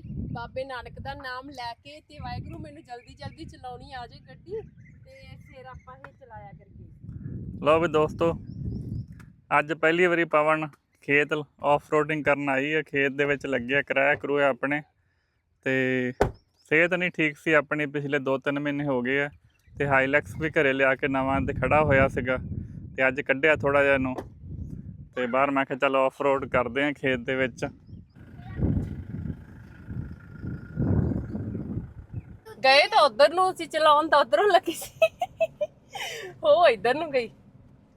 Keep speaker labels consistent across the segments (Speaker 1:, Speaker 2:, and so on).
Speaker 1: ਜੀ ਬਾਬੇ ਨਾਨਕ ਦਾ ਨਾਮ ਲੈ ਕੇ ਤੇ ਵਾਹਿਗੁਰੂ ਮੈਨੂੰ ਜਲਦੀ ਜਲਦੀ ਚਲਾਉਣੀ ਆ ਜੇ ਗੱਡੀ ਤੇ ਫਿਰ ਆਪਾਂ ਇਹ ਚਲਾਇਆ ਕਰੀਏ।
Speaker 2: ਲਓ ਵੀ ਦੋਸਤੋ, ਅੱਜ ਪਹਿਲੀ ਵਾਰੀ ਪਵਨ ਖੇਤ ਆਫ ਰੋਡਿੰਗ ਕਰਨ ਆਈ ਹੈ ਖੇਤ ਦੇ ਵਿੱਚ ਲੱਗਿਆ ਕਿਰਾਇਆ ਕਰੂਆ ਆਪਣੇ। ਤੇ ਸਿਹਤ ਨਹੀਂ ਠੀਕ ਸੀ ਆਪਣੀ, ਪਿਛਲੇ 2-3 ਮਹੀਨੇ ਹੋ ਗਏ ਆ ਤੇ ਹਾਈਲੈਕਸ ਵੀ ਘਰੇ ਲਿਆ ਕੇ ਨਵਾਂ ਤੇ ਖੜਾ ਹੋਇਆ ਸੀਗਾ ਤੇ ਅੱਜ ਕੱਢਿਆ ਥੋੜਾ ਜਿਹਾ ਇਹਨੂੰ। ਤੇ ਬਾਹਰ ਮੈਂ ਕਿਹਾ ਚੱਲ ਆਫ ਰੋਡ ਕਰਦੇ ਆ ਖੇਤ ਦੇ ਵਿੱਚ।
Speaker 1: ਗਏ ਤਾਂ ਉਧਰ ਨੂੰ ਸੀ ਚਲਾਉਣ ਤਾਂ ਉਧਰੋਂ ਲੱਗੀ ਸੀ। ਉਹ ਇਧਰ ਨੂੰ ਗਈ।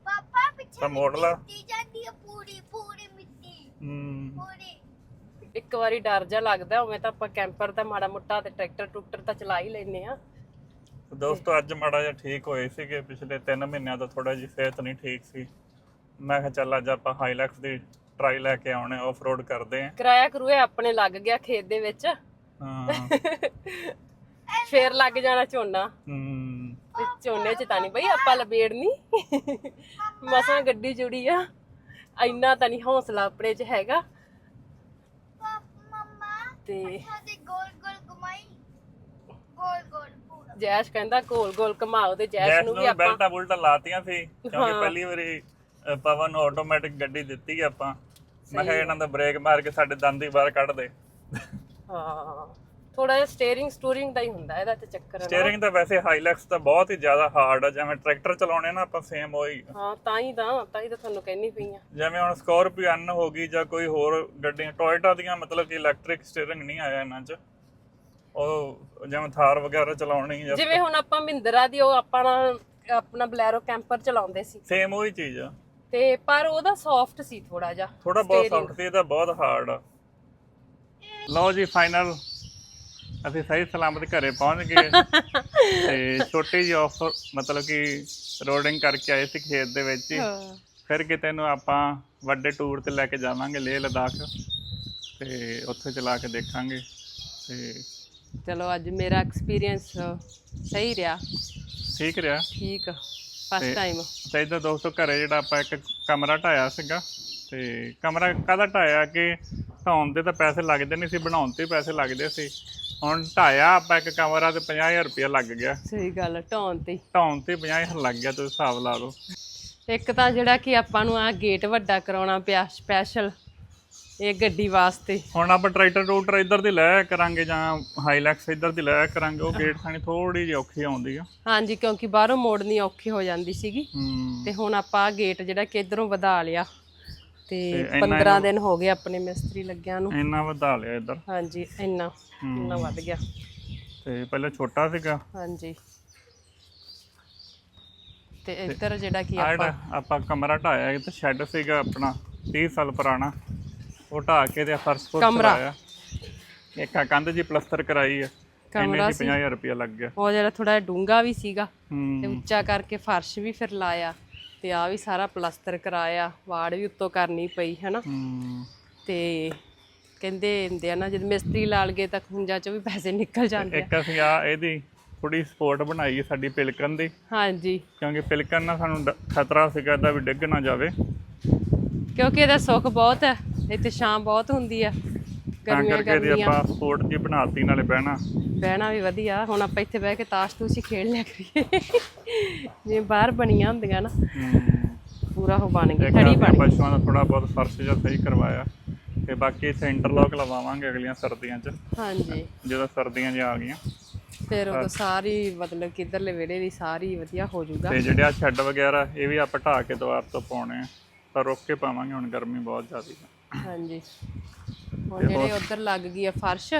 Speaker 3: ਪਾਪਾ ਪਿੱਛੇ
Speaker 2: ਤਾਂ ਮੋੜ ਲਾ।
Speaker 3: ਮਿੱਟੀ ਜਾਂਦੀ ਹੈ ਪੂਰੀ ਪੂਰੀ ਮਿੱਟੀ।
Speaker 2: ਹਮ,
Speaker 3: ਪੂਰੀ।
Speaker 1: ਇੱਕ ਵਾਰੀ ਡਰ ਜਾ ਲੱਗਦਾ ਉਵੇਂ ਤਾਂ ਆਪਾਂ ਕੈਂਪਰ ਦਾ ਮਾੜਾ ਮੁੱਟਾ ਤੇ ਟਰੈਕਟਰ ਟਰੂਕਟਰ ਤਾਂ ਚਲਾ ਹੀ ਲੈਨੇ ਆ
Speaker 2: ਤੇ ਦੋਸਤੋ ਅੱਜ ਮਾੜਾ ਜਿਹਾ ਠੀਕ ਹੋਏ ਸੀਗੇ ਪਿਛਲੇ 3 ਮਹੀਨਿਆਂ ਤੋਂ ਥੋੜਾ ਜਿਹੀ ਸਿਹਤ ਨਹੀਂ ਠੀਕ ਸੀ। ਮੈਂ ਕਿਹਾ ਚੱਲ ਅੱਜ ਆਪਾਂ ਹਾਈਲੈਕਸ ਦੀ ਟਰਾਈ ਲੈ ਕੇ ਆਉਣੇ ਆਫ ਰੋਡ ਕਰਦੇ ਆਂ
Speaker 1: ਕਿਰਾਇਆ ਕਰੂਏ ਆਪਣੇ ਲੱਗ ਗਿਆ ਖੇਤ ਦੇ ਵਿੱਚ।
Speaker 2: ਹਾਂ।
Speaker 1: ਫੇਰ ਲੱਗ ਜਾਣਾ ਝੋਨਾ।
Speaker 2: ਹਮ,
Speaker 1: ਤੇ ਝੋਨੇ ਚ ਤਾਂ ਨਹੀਂ ਬਈ ਆਪਾਂ ਲਬੇੜਨੀ। ਮਸਾਂ ਗੱਡੀ ਜੁੜੀ ਆ। ਇੰਨਾ ਤਾਂ ਨਹੀਂ ਹੌਸਲਾ ਆਪਣੇ ਚ ਹੈਗਾ। ਤੇ
Speaker 3: ਸਾਡੇ ਗੋਲ ਗੋਲ ਘੁਮਾਈ ਗੋਲ ਗੋਲ ਪੂਰਾ
Speaker 1: ਜੈਸ਼ ਕਹਿੰਦਾ ਗੋਲ ਗੋਲ ਘਮਾਓ ਤੇ ਜੈਸ਼ ਨੂੰ ਵੀ ਆਪਾਂ
Speaker 2: ਬੈਲਟਾਂ ਬੁਲਟਾਂ ਲਾਤੀਆਂ ਸੀ ਕਿਉਂਕਿ
Speaker 1: ਹਾਂ।
Speaker 2: ਪਹਿਲੀ ਵਾਰੀ ਪਵਨ ਨੂੰ ਆਟੋਮੈਟਿਕ ਗੱਡੀ ਦਿੱਤੀ ਆਪਾਂ। ਮੈਂ ਕਿਹਾ ਇਹਨਾਂ ਦਾ ਬ੍ਰੇਕ ਮਾਰ ਕੇ ਸਾਡੇ ਦੰਦ ਹੀ ਬਾਹਰ ਕੱਢ ਦੇ।
Speaker 1: ਹਾਂ। ਥੋੜਾ ਜਿਹਾ ਸਟੀਅਰਿੰਗ ਸਟੂਰਿੰਗ ਦਾ ਹੀ ਹੁੰਦਾ ਇਹਦਾ ਤੇ ਚੱਕਰ ਨਾ।
Speaker 2: ਸਟੀਅਰਿੰਗ ਤਾਂ ਵੈਸੇ ਹਾਈਲੈਕਸ ਤਾਂ ਬਹੁਤ ਹੀ ਜ਼ਿਆਦਾ ਹਾਰਡ ਆ ਜਿਵੇਂ ਟਰੈਕਟਰ ਚਲਾਉਣੇ ਨਾ ਆਪਾਂ ਸੇਮ ਉਹੀ।
Speaker 1: ਹਾਂ ਤਾਂ ਹੀ ਤਾਂ ਤਾਂ ਹੀ ਤਾਂ ਤੁਹਾਨੂੰ ਕਹਿਣੀ ਪਈ ਆ।
Speaker 2: ਜਿਵੇਂ ਹੁਣ ਸਕੋਰਪੀਓ ਹੋ ਗਈ ਜਾਂ ਕੋਈ ਹੋਰ ਗੱਡੀਆਂ ਟੋਇਟਾ ਦੀਆਂ ਮਤਲਬ ਕਿ ਇਲੈਕਟ੍ਰਿਕ ਸਟੀਅਰਿੰਗ ਨਹੀਂ ਆਇਆ ਇਹਨਾਂ 'ਚ। ਉਹ ਜਿਵੇਂ ਥਾਰ ਵਗੈਰਾ ਚਲਾਉਣੀ ਜਾਂ
Speaker 1: ਜਿਵੇਂ ਹੁਣ ਆਪਾਂ ਮਹਿੰਦਰਾ ਦੀ ਉਹ ਆਪਣਾ ਆਪਣਾ ਬਲੈਰੋ ਕੈਂਪਰ ਚਲਾਉਂਦੇ ਸੀ।
Speaker 2: ਸੇਮ ਉਹੀ ਚੀਜ਼ ਆ।
Speaker 1: ਤੇ ਪਰ ਉਹਦਾ ਸੌਫਟ ਸੀ ਥੋੜਾ ਜਿਹਾ
Speaker 2: ਥੋੜਾ ਬਹੁਤ ਸੌਫਟ ਸੀ ਇਹਦਾ ਬਹੁਤ ਹਾਰਡ ਆ। ਲਓ ਜੀ ਫਾਈਨਲ ਅਸੀਂ ਸਹੀ ਸਲਾਮਤ ਘਰੇ ਪਹੁੰਚ ਗਏ। ਤੇ ਛੋਟੀ ਜਿਹੀ ਆਫਰ ਮਤਲਬ ਕਿ ਰੋਡਿੰਗ ਕਰਕੇ ਆਏ ਸੀ ਖੇਤ ਦੇ ਵਿੱਚ ਹੀ। ਫਿਰ ਕਿਤੇ ਨੂੰ ਆਪਾਂ ਵੱਡੇ ਟੂਰ ਤੇ ਲੈ ਕੇ ਜਾਵਾਂਗੇ ਲੇਹ ਲਦਾਖ। ਤੇ ਉੱਥੇ ਚਲਾ ਕੇ ਦੇਖਾਂਗੇ। ਤੇ
Speaker 1: ਚਲੋ ਅੱਜ ਮੇਰਾ ਐਕਸਪੀਰੀਅੰਸ ਸਹੀ ਰਿਹਾ।
Speaker 2: ਠੀਕ ਰਿਹਾ?
Speaker 1: ਠੀਕ ਫਸਟ ਟਾਈਮ
Speaker 2: ਤੇ ਇੱਧਰ ਦੋਸਤੋ ਘਰੇ ਜਿਹੜਾ ਆਪਾਂ ਇੱਕ ਕਮਰਾ ਢਾਇਆ ਸੀਗਾ। ਤੇ ਕਮਰਾ ਕਾਹਦਾ ਢਾਇਆ ਕਿ ਢਾਉਣ ਦੇ ਤਾਂ ਪੈਸੇ ਲੱਗਦੇ ਨਹੀਂ ਸੀ ਬਣਾਉਣ ਤੇ ਪੈਸੇ ਲੱਗਦੇ ਸੀ। ਹੁਣ ਢਾਇਆ ਆਪਾਂ ਇੱਕ ਕਮਰਾ ਤੇ 50000 ਰੁਪਇਆ ਲੱਗ ਗਿਆ।
Speaker 1: ਸਹੀ ਗੱਲ ਢਾਉਣ ਤੇ। ਹੀ।
Speaker 2: ਢਾਉਣ ਤੇ 50000 ਲੱਗ ਗਿਆ ਤੁਸੀਂ ਹਿਸਾਬ ਲਾ ਲਓ।
Speaker 1: ਇੱਕ ਤਾਂ ਜਿਹੜਾ ਕਿ ਆਪਾਂ ਨੂੰ ਆ ਗੇਟ ਵੱਡਾ ਕਰਾਉਣਾ ਪਿਆ ਸਪੈਸ਼ਲ ਇਹ ਗੱਡੀ ਵਾਸਤੇ।
Speaker 2: ਹੁਣ ਆਪਾਂ ਟਰੈਕਟਰ ਟੂਟਰ ਇੱਧਰ ਦੀ ਲੈ ਕਰਾਂਗੇ ਜਾਂ ਹਾਈਲੈਕਸ ਇੱਧਰ ਦੀ ਲੈ ਕਰਾਂਗੇ ਉਹ ਗੇਟ ਥਾਣੀ ਥੋੜੀ ਜਿਹੀ ਔਖੀ ਆਉਂਦੀ ਆ।
Speaker 1: ਹਾਂਜੀ ਕਿਉਂਕਿ ਬਾਹਰੋਂ ਮੋੜਨੀ ਔਖੀ ਹੋ ਜਾਂਦੀ ਸੀਗੀ। ਤੇ ਹੁਣ ਆਪਾਂ ਗੇਟ ਜਿਹੜਾ ਕਿ ਇਧਰੋਂ ਵਧਾ ਲਿਆ। ਤੇ
Speaker 2: ਤੇ ਇੰਨਾ
Speaker 1: 15 ਦਿਨ ਹੋ ਗਏ ਆਪਣੇ ਮਿਸਤਰੀ ਲੱਗਿਆਂ ਨੂੰ।
Speaker 2: ਇੰਨਾ ਵਧਾ ਲਿਆ ਇੱਧਰ।
Speaker 1: ਹਾਂਜੀ ਇੰਨਾ ਇੰਨਾ ਵੱਧ ਗਿਆ।
Speaker 2: ਤੇ ਪਹਿਲਾਂ ਛੋਟਾ ਸੀਗਾ।
Speaker 1: ਹਾਂਜੀ। ਤੇ ਇੱਧਰ ਜਿਹੜਾ ਕਿ ਆਪਾਂ
Speaker 2: ਆਪਾਂ ਕਮਰਾ ਢਾਇਆ ਇਹ ਤਾਂ ਸ਼ੈੱਡ ਸੀਗਾ ਆਪਣਾ 30 ਸਾਲ ਪੁਰਾਣਾ। ਉਹ ਢਾ ਕੇ ਤੇ ਫਰਸ਼
Speaker 1: ਕਮਰਾ।
Speaker 2: ਕਰਾਇਆ ਇੱਕ ਆ ਕੰਧ ਜੀ ਪਲਸਤਰ ਕਰਾਈ ਆ।
Speaker 1: ਕਮਰਾ
Speaker 2: ਜੀ 50000 ਰੁਪਇਆ ਲੱਗ ਗਿਆ।
Speaker 1: ਉਹ ਜਿਹੜਾ ਥੋੜਾ ਡੂੰਗਾ ਵੀ ਸੀਗਾ। ਤੇ ਉੱਚਾ ਕਰਕੇ ਫਰਸ਼ ਵੀ ਫਿਰ ਲਾਇਆ। ਤੇ ਆ ਵੀ ਸਾਰਾ ਪਲਸਤਰ ਕਰਾਇਆ ਵਾੜ ਵੀ ਉੱਤੋਂ ਕਰਨੀ ਪਈ ਹੈਨਾ? ਤੇ ਕਹਿੰਦੇ ਹੁੰਦੇ ਆ ਨਾ ਜਦ ਮਿਸਤਰੀ ਲਾਲ ਗਏ ਤਾਂ ਖੁੰਝਾਂ ਚੋਂ ਵੀ ਪੈਸੇ ਨਿਕਲ ਜਾਂਦੇ ਆ।
Speaker 2: ਇੱਕ ਅਸੀਂ ਆ ਇਹਦੀ ਥੋੜੀ ਸਪੋਰਟ ਬਣਾਈ ਹੈ ਸਾਡੀ ਪਿਲਕਣ ਦੀ।
Speaker 1: ਹਾਂਜੀ।
Speaker 2: ਕਿਉਂਕਿ ਪਿਲਕਣ ਨਾਲ ਸਾਨੂੰ ਡ- ਖਤਰਾ ਸੀਗਾ ਇਹਦਾ ਵੀ ਡਿੱਗ ਨਾ ਜਾਵੇ।
Speaker 1: ਕਿਉਂਕਿ ਇਹਦਾ ਸੁੱਖ ਬਹੁਤ ਹੈ ਇੱਥੇ ਛਾਂ ਬਹੁਤ ਹੁੰਦੀ ਆ।
Speaker 2: ਤਾਂ
Speaker 1: ਗਰਮੀਆਂ
Speaker 2: ਕਰਕੇ
Speaker 1: ਗਰਮੀਆਂ
Speaker 2: ਆਪਾਂ ਸਪੋਰਟ ਜੀ ਬਣਾਤੀ ਨਾਲੇ ਬਹਿਣਾ।
Speaker 1: ਬਹਿਣਾ ਵੀ ਵਧੀਆ ਹੁਣ ਆਪਾਂ ਇੱਥੇ ਬਹਿ ਕੇ ਤਾਸ਼ ਤੂਸ਼ ਹੀ ਖੇਡ ਲਿਆ ਕਰੀਏ। ਜਿਵੇਂ ਬਾਹਰ ਬਣੀਆਂ ਹੁੰਦੀਆਂ ਨਾ
Speaker 2: ਹੂੰ।
Speaker 1: ਪੂਰਾ ਉਹ ਬਣ ਖੜੀ
Speaker 2: ਅਸੀਂ
Speaker 1: ਬਣ ਗਈ
Speaker 2: ਪਸ਼ੂਆਂ ਦਾ ਥੋੜਾ ਬਹੁਤ ਫਰਸ਼ ਜਿਹਾ ਸਹੀ ਕਰਵਾਇਆ ਤੇ ਬਾਕੀ ਇੱਥੇ ਇੰਟਰਲੌਕ ਲਵਾਵਾਂਗੇ ਅਗਲੀਆਂ ਸਰਦੀਆਂ 'ਚ।
Speaker 1: ਹਾਂਜੀ।
Speaker 2: ਜਦੋਂ ਸਰਦੀਆਂ ਜਿਹਾ ਆ ਗਈਆਂ।
Speaker 1: ਫਿਰ ਉਹ ਸਾਰੀ ਮਤਲਬ ਕਿ ਇਧਰਲੇ ਵਿਹੜੇ ਦੀ ਸਾਰੀ ਵਧੀਆ ਹੋ ਜਾਊਗਾ।
Speaker 2: ਤੇ ਜਿਹੜੇ ਆ ਸ਼ੈੱਡ ਵਗੈਰਾ ਇਹ ਵੀ ਆਪਾਂ ਢਾਹ ਕੇ ਦੁਆਰ ਤੋਂ ਪਾਉਣੇ ਆ। ਪਰ ਰੁੱਕ ਕੇ ਪਾਵਾਂਗੇ ਹੁਣ ਗਰਮੀ ਬਹੁਤ ਜ਼ਿਆਦੀ ਹੈ
Speaker 1: ਹਾਂਜੀ। ਹੁਣ ਜਿਹੜੇ ਉਧਰ ਲੱਗ ਗਈ ਆ ਫਰਸ਼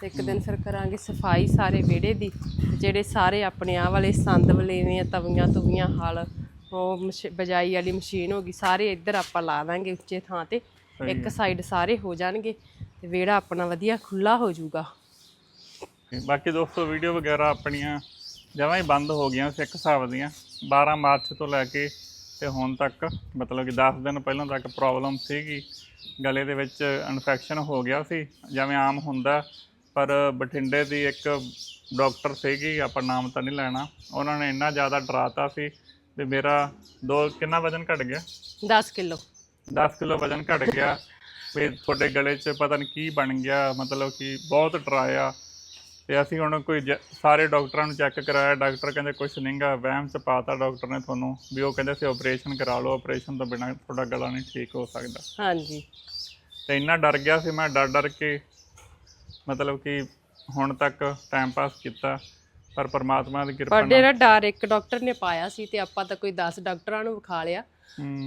Speaker 1: ਤੇ ਇੱਕ ਦਿਨ ਫਿਰ ਕਰਾਂਗੇ ਸਫ਼ਾਈ ਸਾਰੇ ਵਿਹੜੇ ਦੀ ਤੇ ਜਿਹੜੇ ਸਾਰੇ ਆਪਣੇ ਆਹ ਵਾਲੇ ਸੰਦ ਵਲੇਵੇਂ ਤਵੀਆਂ ਤੁਵੀਆਂ ਹਲ ਉਹ ਮਸ਼- ਬਜਾਈ ਵਾਲੀ ਮਸ਼ੀਨ ਹੋ ਗਈ ਸਾਰੇ ਇੱਧਰ ਆਪਾਂ ਲਾ ਦਾਂਗੇ ਉੱਚੇ ਥਾਂ ਤੇ ਇੱਕ ਸਾਈਡ ਸਾਰੇ ਹੋ ਜਾਣਗੇ ਤੇ ਵਿਹੜਾ ਆਪਣਾ ਵਧੀਆ ਖੁੱਲਾ ਹੋ ਜਾਊਗਾ।
Speaker 2: ਤੇ ਬਾਕੀ ਦੋਸਤੋ ਵੀਡੀਓ ਵਗੈਰਾ ਆਪਣੀਆਂ ਜਮਾਂ ਹੀ ਬੰਦ ਹੋ ਗਈਆਂ ਸੀ ਇੱਕ ਹਿਸਾਬ ਦੀਆਂ। 12 ਮਾਰਚ ਤੋਂ ਲੈ ਕੇ ਤੇ ਹੁਣ ਤੱਕ ਮਤਲਬ ਕਿ 10 ਦਿਨ ਪਹਿਲਾਂ ਤੱਕ ਪ੍ਰੋਬਲਮ ਸੀਗੀ। ਗਲੇ ਦੇ ਵਿੱਚ ਇਨਫੈਕਸ਼ਨ ਹੋ ਗਿਆ ਸੀ ਜਿਵੇਂ ਆਮ ਹੁੰਦਾ ਪਰ ਬਠਿੰਡੇ ਦੀ ਇੱਕ ਡਾਕਟਰ ਸੀਗੀ ਆਪਾਂ ਨਾਮ ਤਾਂ ਨਹੀਂ ਲੈਣਾ ਉਹਨਾਂ ਨੇ ਇੰਨਾ ਜ਼ਿਆਦਾ ਡਰਾਤਾ ਸੀ ਤੇ ਮੇਰਾ ਦੋ ਕਿੰਨਾ ਵਜ਼ਨ ਘਟ ਗਿਆ?
Speaker 1: 10 ਕਿਲੋ।
Speaker 2: 10 ਕਿਲੋ ਵਜ਼ਨ ਘਟ ਗਿਆ। ਵੀ ਤੁਹਾਡੇ ਗਲੇ 'ਚ ਪਤਾ ਨਹੀਂ ਕੀ ਬਣ ਗਿਆ ਮਤਲਬ ਕਿ ਬਹੁਤ ਡਰਾਇਆ। ਤੇ ਅਸੀਂ ਹੁਣ ਕੋਈ ਸਾਰੇ ਡਾਕਟਰਾਂ ਨੂੰ ਚੈੱਕ ਕਰਾਇਆ ਡਾਕਟਰ ਕਹਿੰਦੇ ਕੁਝ ਨਹੀਂਗਾ ਵਹਿਮ ਚ ਪਾਤਾ ਡਾਕਟਰ ਨੇ ਤੁਹਾਨੂੰ ਵੀ ਉਹ ਕਹਿੰਦੇ ਸੀ ਆਪਰੇਸ਼ਨ ਕਰਾ ਲਓ ਆਪਰੇਸ਼ਨ ਤੋਂ ਬਿਨਾਂ ਤੁਹਾਡਾ ਗਲਾ ਨਹੀਂ ਠੀਕ ਹੋ ਸਕਦਾ।
Speaker 1: ਹਾਂਜੀ।
Speaker 2: ਤੇ ਇੰਨਾ ਡਰ ਗਿਆ ਸੀ ਮੈਂ ਡਰ ਡਰ ਕੇ ਮਤਲਬ ਕਿ ਹੁਣ ਤੱਕ ਟਾਈਮ ਪਾਸ ਕੀਤਾ ਪਰ ਪਰਮਾਤਮਾ ਦੀ ਕਿਰਪਾ
Speaker 1: ਪਰ
Speaker 2: ਨਾਲ।
Speaker 1: ਜਿਹੜਾ ਡਰ ਇੱਕ ਡਾਕਟਰ ਨੇ ਪਾਇਆ ਸੀ ਤੇ ਆਪਾਂ ਤਾਂ ਕੋਈ 10 ਡਾਕਟਰਾਂ ਨੂੰ ਵਿਖਾ ਲਿਆ।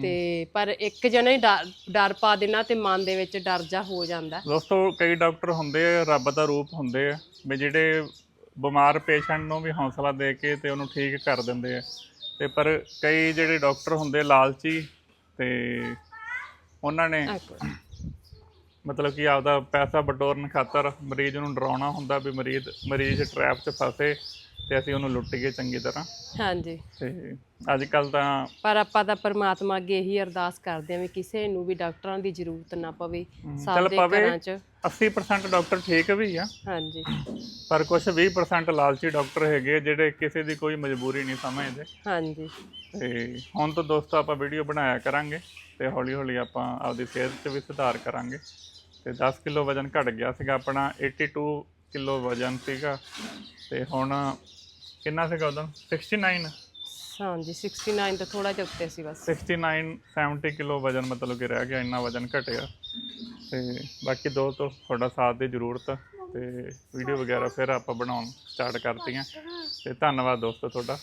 Speaker 1: ਤੇ ਪਰ ਇੱਕ ਜਣਾ ਹੀ ਡਰ ਡਰ ਪਾ ਦੇਣਾ ਤੇ ਮਨ ਦੇ ਵਿੱਚ ਡਰ ਜਾ ਹੋ ਜਾਂਦਾ।
Speaker 2: ਦੋਸਤੋ ਕਈ ਡਾਕਟਰ ਹੁੰਦੇ ਆ ਰੱਬ ਦਾ ਰੂਪ ਹੁੰਦੇ ਆ ਵੀ ਜਿਹੜੇ ਬਿਮਾਰ ਪੇਸ਼ੈਂਟ ਨੂੰ ਵੀ ਹੌਸਲਾ ਦੇ ਕੇ ਤੇ ਉਹਨੂੰ ਠੀਕ ਕਰ ਦਿੰਦੇ ਆ। ਤੇ ਪਰ ਕਈ ਜਿਹੜੇ ਡਾਕਟਰ ਹੁੰਦੇ ਲਾਲਚੀ ਤੇ ਉਹਨਾਂ ਨੇ। ਮਤਲਬ ਕਿ ਆਪਦਾ ਪੈਸਾ ਬਟੋਰਨ ਖਾਤਰ ਮਰੀਜ਼ ਨੂੰ ਡਰਾਉਣਾ ਹੁੰਦਾ ਵੀ ਮਰੀਜ਼ ਮਰੀਜ਼ ਟ੍ਰੈਪ 'ਚ ਫਸੇ। ਤੇ ਅਸੀਂ ਉਹਨੂੰ ਲੁੱਟੀਏ ਚੰਗੀ ਤਰ੍ਹਾਂ।
Speaker 1: ਹਾਂਜੀ।
Speaker 2: ਤੇ ਅੱਜ ਕੱਲ ਤਾਂ
Speaker 1: ਪਰ ਆਪਾਂ ਤਾਂ ਪਰਮਾਤਮਾ ਅੱਗੇ ਇਹੀ ਅਰਦਾਸ ਕਰਦੇ ਆਂ ਵੀ ਕਿਸੇ ਨੂੰ ਵੀ ਡਾਕਟਰਾਂ ਦੀ ਜ਼ਰੂਰਤ ਨਾ ਪਵੇ
Speaker 2: ਚੱਲ ਪਵੇ।
Speaker 1: ਘਰਾਂ 'ਚ।
Speaker 2: 80% ਡਾਕਟਰ ਠੀਕ ਵੀ ਆ।
Speaker 1: ਹਾਂਜੀ।
Speaker 2: ਪਰ ਕੁਝ 20% ਲਾਲਚੀ ਡਾਕਟਰ ਹੈਗੇ ਜਿਹੜੇ ਕਿਸੇ ਦੀ ਕੋਈ ਮਜਬੂਰੀ ਨਹੀਂ ਸਮਝਦੇ।
Speaker 1: ਹਾਂਜੀ।
Speaker 2: ਤੇ ਹੁਣ ਤੋਂ ਦੋਸਤੋ ਆਪਾਂ ਵੀਡੀਓ ਬਣਾਇਆ ਕਰਾਂਗੇ ਤੇ ਹੌਲੀ ਹੌਲੀ ਆਪਾਂ ਆਪਦੀ ਸਿਹਤ 'ਚ ਵੀ ਸੁਧਾਰ ਕਰਾਂਗੇ। ਤੇ 10 ਕਿਲੋ ਵਜਨ ਘਟ ਗਿਆ ਸੀਗਾ ਆਪਣਾ 82 ਕਿਲੋ ਵਜਨ ਸੀਗਾ। ਤੇ ਹੁਣ ਕਿੰਨਾ ਸੀਗਾ ਉਦੋਂ? 69
Speaker 1: ਹਾਂਜੀ 69 ਤੋਂ ਥੋੜਾ ਜਿਹਾ ਉੱਤੇ ਸੀ ਬਸ।
Speaker 2: 69 70 ਕਿਲੋ ਵਜਨ ਮਤਲਬ ਕਿ ਰਹਿ ਗਿਆ ਇੰਨਾ ਵਜਨ ਘਟਿਆ। ਤੇ ਬਾਕੀ ਦੋਸਤੋ ਤੁਹਾਡਾ ਸਾਥ ਦੀ ਜ਼ਰੂਰਤ ਆ ਤੇ ਵੀਡੀਓ ਵਗੈਰਾ ਫਿਰ ਆਪਾਂ ਬਣਾਉਣ ਸਟਾਰਟ ਕਰਤੀਆਂ। ਤੇ ਧੰਨਵਾਦ ਦੋਸਤੋ ਤੁਹਾਡਾ।